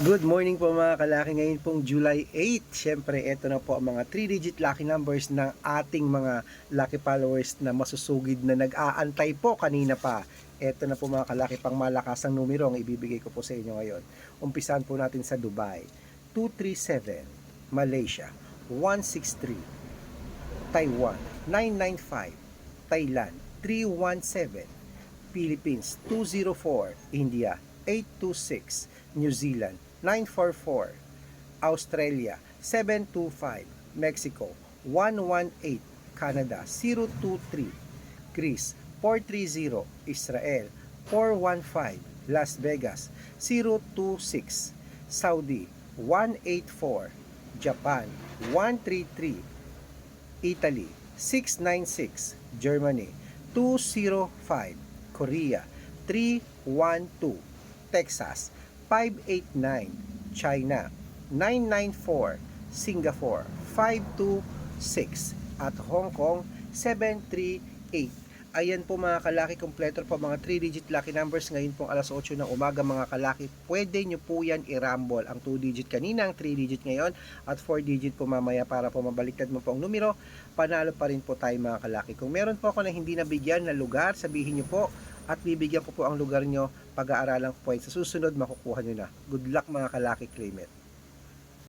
Good morning po mga kalaki. Ngayon pong July 8. Siyempre, ito na po ang mga 3-digit lucky numbers ng ating mga lucky followers na masusugid na nag-aantay po kanina pa. Ito na po mga kalaki pang malakasang numero ang ibibigay ko po sa inyo ngayon. Umpisahan po natin sa Dubai. 237, Malaysia. 163, Taiwan. 995, Thailand. 317, Philippines 204, India 826, New Zealand 944, Australia 725, Mexico 118, Canada 023, Greece 430, Israel 415, Las Vegas 026, Saudi 184, Japan 133, Italy 696, Germany 205, Korea 312, Texas 589, China 994, Singapore 526 at Hong Kong 738. Ayan po mga kalaki, kompleto po mga 3-digit lucky numbers ngayon pong alas 8 ng umaga mga kalaki. Pwede nyo po yan i-rumble. Ang 2-digit kanina, ang 3-digit ngayon at 4-digit po mamaya para po mabaliktad mo po ang numero. Panalo pa rin po tayo mga kalaki. Kung meron po ako na hindi nabigyan na lugar, sabihin nyo po at bibigyan ko po ang lugar nyo. Pag-aaralan ko po sa susunod makukuha nyo na. Good luck mga kalaki, claim it.